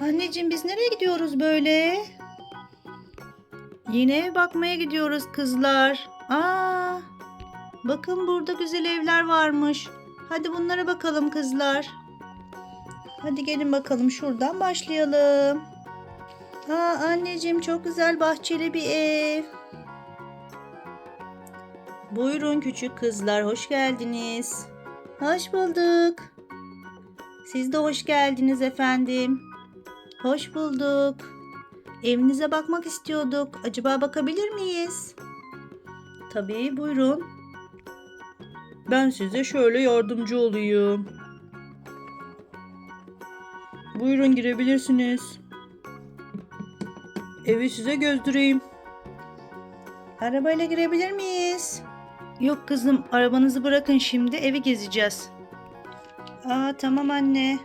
Anneciğim biz nereye gidiyoruz böyle? Yine ev bakmaya gidiyoruz kızlar. Aa, bakın burada güzel evler varmış. Hadi bunlara bakalım kızlar. Hadi gelin bakalım şuradan başlayalım. Aa anneciğim çok güzel bahçeli bir ev. Buyurun küçük kızlar hoş geldiniz. Hoş bulduk. Siz de hoş geldiniz efendim. Hoş bulduk. Evinize bakmak istiyorduk. Acaba bakabilir miyiz? Tabii buyurun. Ben size şöyle yardımcı olayım. Buyurun girebilirsiniz. Evi size göstereyim. Arabayla girebilir miyiz? Yok kızım, arabanızı bırakın şimdi evi gezeceğiz. Aa tamam anne.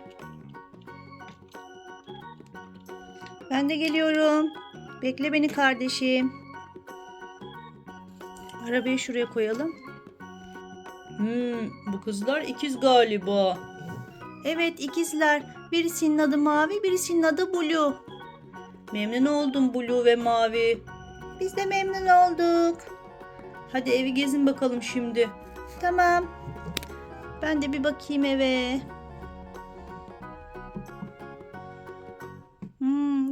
Ben de geliyorum. Bekle beni kardeşim. Arabayı şuraya koyalım. Hmm, bu kızlar ikiz galiba. Evet ikizler. Birisinin adı Mavi, birisinin adı Blue. Memnun oldum Blue ve Mavi. Biz de memnun olduk. Hadi evi gezin bakalım şimdi. Tamam. Ben de bir bakayım eve.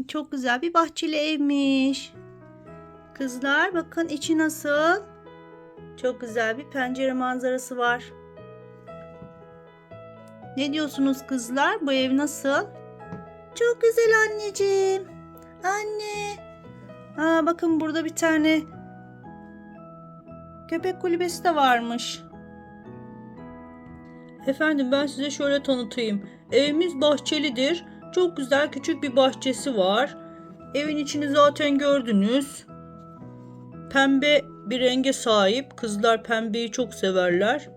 Çok güzel bir bahçeli evmiş. Kızlar bakın içi nasıl? Çok güzel bir pencere manzarası var. Ne diyorsunuz kızlar? Bu ev nasıl? Çok güzel anneciğim. Anne. Aa bakın burada bir tane köpek kulübesi de varmış. Efendim ben size şöyle tanıtayım. Evimiz bahçelidir. Çok güzel küçük bir bahçesi var. Evin içini zaten gördünüz. Pembe bir renge sahip. Kızlar pembeyi çok severler.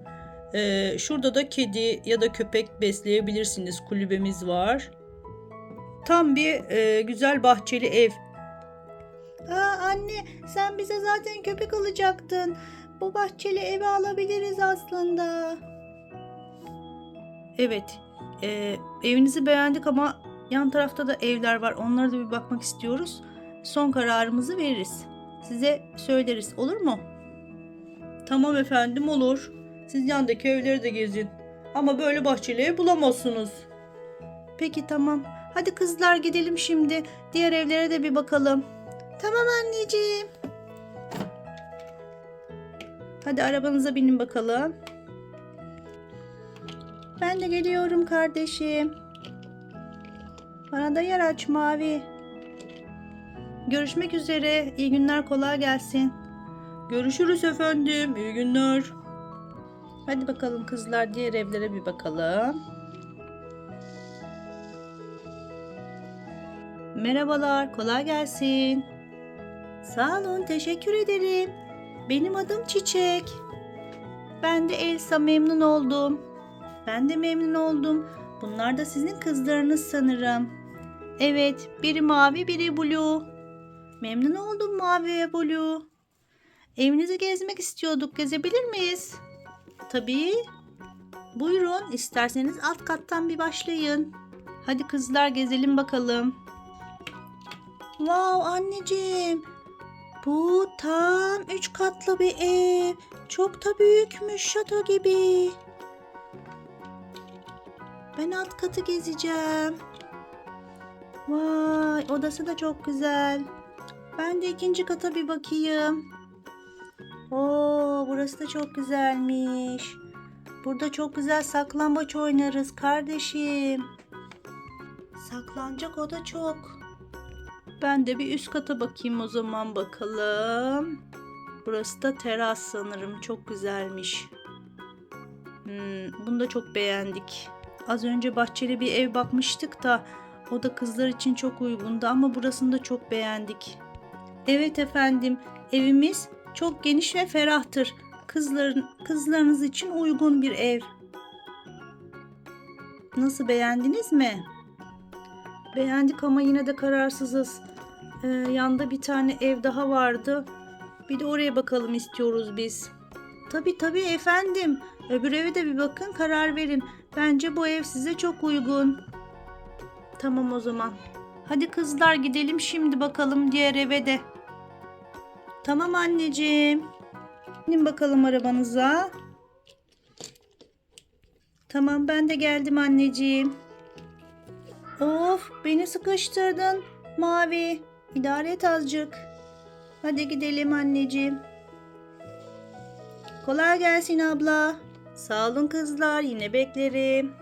Ee, şurada da kedi ya da köpek besleyebilirsiniz. Kulübemiz var. Tam bir e, güzel bahçeli ev. Aa anne sen bize zaten köpek alacaktın. Bu bahçeli evi alabiliriz aslında. Evet. e, evinizi beğendik ama yan tarafta da evler var. Onlara da bir bakmak istiyoruz. Son kararımızı veririz. Size söyleriz. Olur mu? Tamam efendim olur. Siz yandaki evleri de gezin. Ama böyle bahçeli ev bulamazsınız. Peki tamam. Hadi kızlar gidelim şimdi. Diğer evlere de bir bakalım. Tamam anneciğim. Hadi arabanıza binin bakalım. Ben de geliyorum kardeşim. Bana da yer aç mavi. Görüşmek üzere. İyi günler kolay gelsin. Görüşürüz efendim. İyi günler. Hadi bakalım kızlar diğer evlere bir bakalım. Merhabalar, kolay gelsin. Sağ olun, teşekkür ederim. Benim adım Çiçek. Ben de Elsa memnun oldum. Ben de memnun oldum. Bunlar da sizin kızlarınız sanırım. Evet, biri mavi, biri blue. Memnun oldum mavi ve blue. Evinizi gezmek istiyorduk. Gezebilir miyiz? Tabii. Buyurun, isterseniz alt kattan bir başlayın. Hadi kızlar gezelim bakalım. Wow anneciğim. Bu tam üç katlı bir ev. Çok da büyükmüş şato gibi. Ben alt katı gezeceğim. Vay odası da çok güzel. Ben de ikinci kata bir bakayım. Oo burası da çok güzelmiş. Burada çok güzel saklambaç oynarız kardeşim. Saklanacak oda çok. Ben de bir üst kata bakayım o zaman bakalım. Burası da teras sanırım. Çok güzelmiş. Hmm, bunu da çok beğendik. Az önce bahçeli bir ev bakmıştık da o da kızlar için çok uygundu ama burasını da çok beğendik. Evet efendim, evimiz çok geniş ve ferahtır. Kızların kızlarınız için uygun bir ev. Nasıl beğendiniz mi? Beğendik ama yine de kararsızız. Ee, yanda bir tane ev daha vardı. Bir de oraya bakalım istiyoruz biz. Tabii tabii efendim. Öbür eve de bir bakın karar verin. Bence bu ev size çok uygun. Tamam o zaman. Hadi kızlar gidelim şimdi bakalım diğer eve de. Tamam anneciğim. Binin bakalım arabanıza. Tamam ben de geldim anneciğim. Of beni sıkıştırdın Mavi. İdare et azıcık. Hadi gidelim anneciğim. Kolay gelsin abla. Sağ olun kızlar yine beklerim.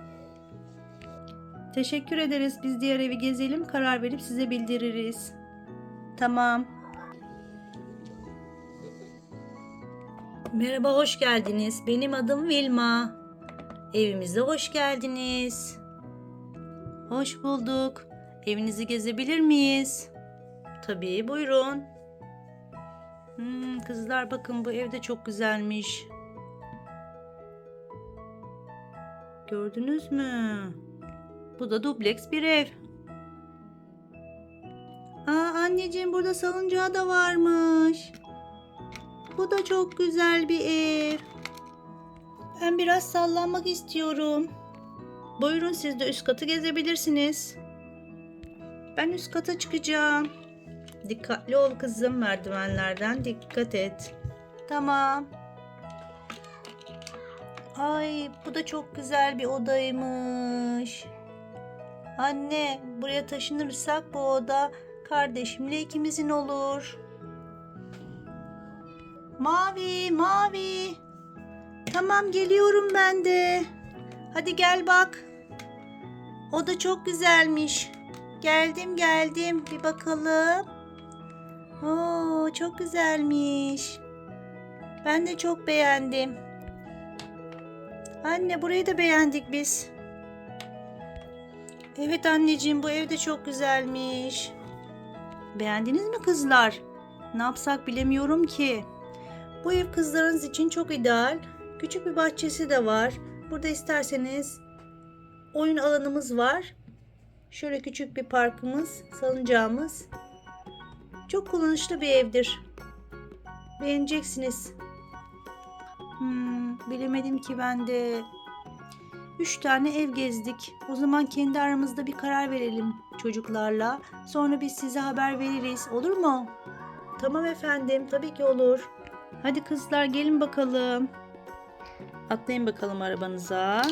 Teşekkür ederiz. Biz diğer evi gezelim. Karar verip size bildiririz. Tamam. Merhaba, hoş geldiniz. Benim adım Vilma. Evimize hoş geldiniz. Hoş bulduk. Evinizi gezebilir miyiz? Tabii, buyurun. Hmm, kızlar bakın bu ev de çok güzelmiş. Gördünüz mü? Bu da dubleks bir ev. Aa anneciğim burada salıncağı da varmış. Bu da çok güzel bir ev. Ben biraz sallanmak istiyorum. Buyurun siz de üst katı gezebilirsiniz. Ben üst kata çıkacağım. Dikkatli ol kızım merdivenlerden dikkat et. Tamam. Ay bu da çok güzel bir odaymış. Anne buraya taşınırsak bu oda kardeşimle ikimizin olur. Mavi, mavi. Tamam geliyorum ben de. Hadi gel bak. O da çok güzelmiş. Geldim geldim. Bir bakalım. Oo, çok güzelmiş. Ben de çok beğendim. Anne burayı da beğendik biz. Evet anneciğim bu ev de çok güzelmiş. Beğendiniz mi kızlar? Ne yapsak bilemiyorum ki. Bu ev kızlarınız için çok ideal. Küçük bir bahçesi de var. Burada isterseniz oyun alanımız var. Şöyle küçük bir parkımız, salıncağımız. Çok kullanışlı bir evdir. Beğeneceksiniz. Hmm, bilemedim ki ben de. Üç tane ev gezdik. O zaman kendi aramızda bir karar verelim çocuklarla. Sonra biz size haber veririz. Olur mu? Tamam efendim. Tabii ki olur. Hadi kızlar gelin bakalım. Atlayın bakalım arabanıza.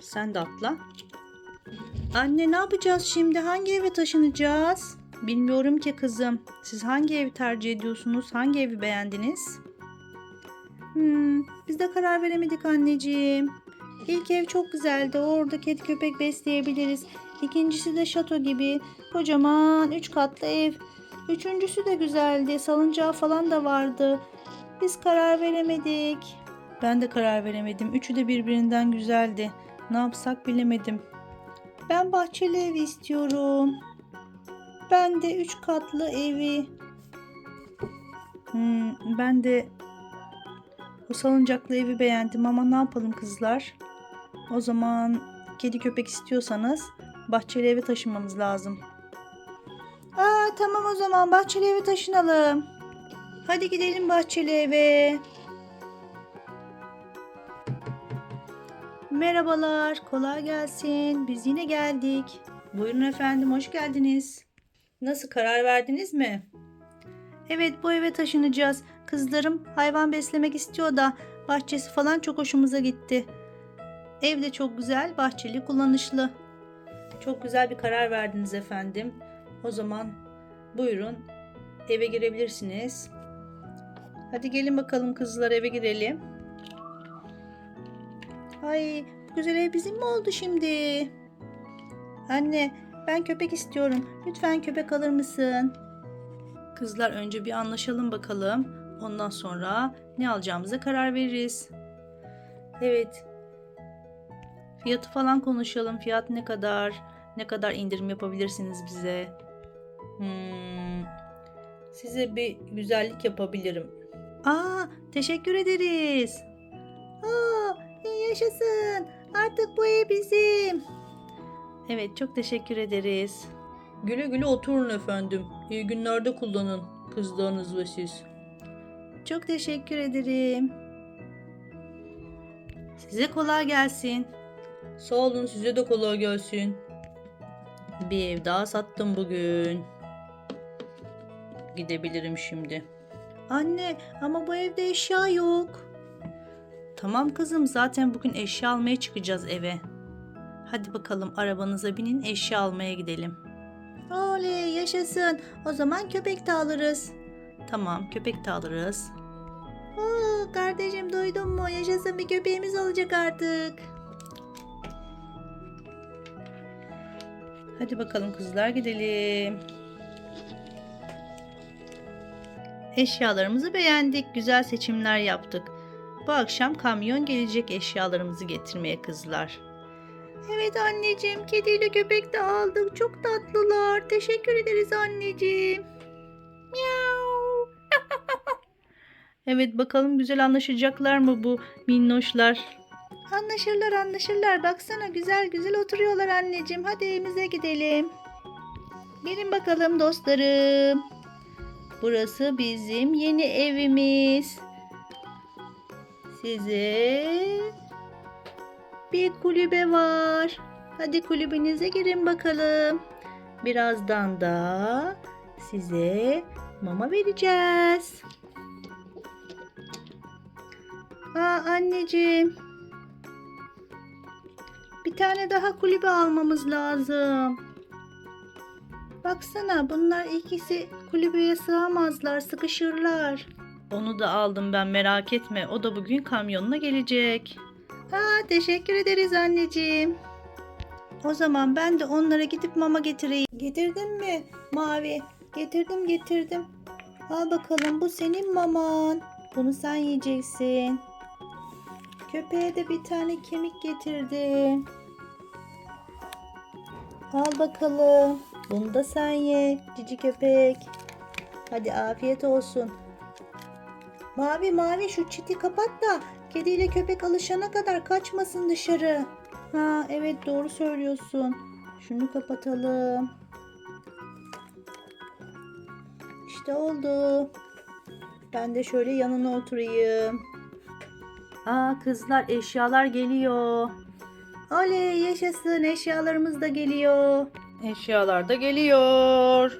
Sen de atla. Anne ne yapacağız şimdi? Hangi eve taşınacağız? Bilmiyorum ki kızım. Siz hangi evi tercih ediyorsunuz? Hangi evi beğendiniz? Hmm, biz de karar veremedik anneciğim. İlk ev çok güzeldi. Orada kedi köpek besleyebiliriz. İkincisi de şato gibi. Kocaman üç katlı ev. Üçüncüsü de güzeldi. Salıncağı falan da vardı. Biz karar veremedik. Ben de karar veremedim. Üçü de birbirinden güzeldi. Ne yapsak bilemedim. Ben bahçeli ev istiyorum. Ben de üç katlı evi. Hmm, ben de o salıncaklı evi beğendim ama ne yapalım kızlar? O zaman kedi köpek istiyorsanız bahçeli eve taşınmamız lazım. Aa tamam o zaman bahçeli eve taşınalım. Hadi gidelim bahçeli eve. Merhabalar, kolay gelsin. Biz yine geldik. Buyurun efendim, hoş geldiniz. Nasıl karar verdiniz mi? Evet, bu eve taşınacağız. Kızlarım hayvan beslemek istiyor da bahçesi falan çok hoşumuza gitti. Ev de çok güzel, bahçeli, kullanışlı. Çok güzel bir karar verdiniz efendim. O zaman buyurun eve girebilirsiniz. Hadi gelin bakalım kızlar eve girelim. Ay bu güzel ev bizim mi oldu şimdi? Anne ben köpek istiyorum. Lütfen köpek alır mısın? Kızlar önce bir anlaşalım bakalım. Ondan sonra ne alacağımıza karar veririz. Evet. Fiyatı falan konuşalım. Fiyat ne kadar? Ne kadar indirim yapabilirsiniz bize? Hmm, size bir güzellik yapabilirim. Aa, teşekkür ederiz. Aa, yaşasın. Artık bu ev bizim. Evet, çok teşekkür ederiz. Güle güle oturun efendim. İyi günlerde kullanın kızlarınız ve siz. Çok teşekkür ederim. Size kolay gelsin. Sağ olun size de kolay gelsin. Bir ev daha sattım bugün. Gidebilirim şimdi. Anne ama bu evde eşya yok. Tamam kızım zaten bugün eşya almaya çıkacağız eve. Hadi bakalım arabanıza binin eşya almaya gidelim. Oley yaşasın. O zaman köpek de alırız. Tamam köpek de alırız. Oo, kardeşim duydun mu? Yaşasın bir köpeğimiz olacak artık. Hadi bakalım kızlar gidelim. Eşyalarımızı beğendik. Güzel seçimler yaptık. Bu akşam kamyon gelecek eşyalarımızı getirmeye kızlar. Evet anneciğim, kediyle köpek de aldık. Çok tatlılar. Teşekkür ederiz anneciğim. Miau. Evet bakalım güzel anlaşacaklar mı bu minnoşlar? Anlaşırlar anlaşırlar. Baksana güzel güzel oturuyorlar anneciğim. Hadi evimize gidelim. Gelin bakalım dostlarım. Burası bizim yeni evimiz. Size bir kulübe var. Hadi kulübünüze girin bakalım. Birazdan da size mama vereceğiz. Aa anneciğim. Bir tane daha kulübe almamız lazım. Baksana bunlar ikisi kulübeye sığamazlar, sıkışırlar. Onu da aldım ben merak etme. O da bugün kamyonuna gelecek. Aa, teşekkür ederiz anneciğim. O zaman ben de onlara gidip mama getireyim. Getirdin mi Mavi? Getirdim getirdim. Al bakalım bu senin maman. Bunu sen yiyeceksin. Köpeğe de bir tane kemik getirdim. Al bakalım. Bunu da sen ye cici köpek. Hadi afiyet olsun. Mavi mavi şu çiti kapat da kediyle köpek alışana kadar kaçmasın dışarı. Ha evet doğru söylüyorsun. Şunu kapatalım. İşte oldu. Ben de şöyle yanına oturayım. Aa kızlar eşyalar geliyor. Oley yaşasın eşyalarımız da geliyor. Eşyalar da geliyor.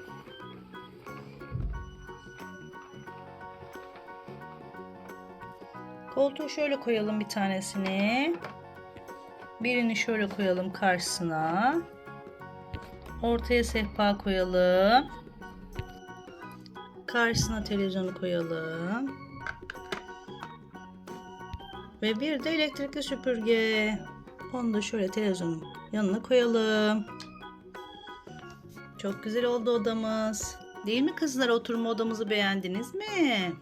Koltuğu şöyle koyalım bir tanesini. Birini şöyle koyalım karşısına. Ortaya sehpa koyalım. Karşısına televizyonu koyalım. Ve bir de elektrikli süpürge. Onu da şöyle televizyonun yanına koyalım. Çok güzel oldu odamız. Değil mi kızlar oturma odamızı beğendiniz mi?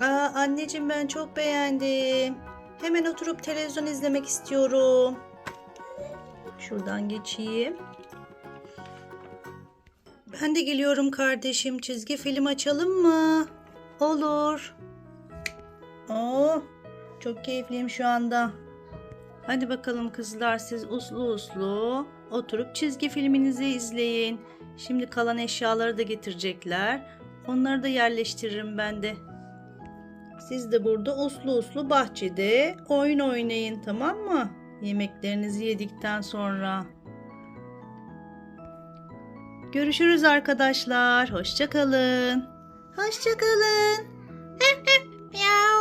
Aa, anneciğim ben çok beğendim. Hemen oturup televizyon izlemek istiyorum. Şuradan geçeyim. Ben de geliyorum kardeşim. Çizgi film açalım mı? Olur. Oo, çok keyifliyim şu anda. Hadi bakalım kızlar siz uslu uslu oturup çizgi filminizi izleyin. Şimdi kalan eşyaları da getirecekler. Onları da yerleştiririm ben de. Siz de burada uslu uslu bahçede oyun oynayın tamam mı? Yemeklerinizi yedikten sonra. Görüşürüz arkadaşlar. Hoşça kalın. Hoşça kalın. Miau.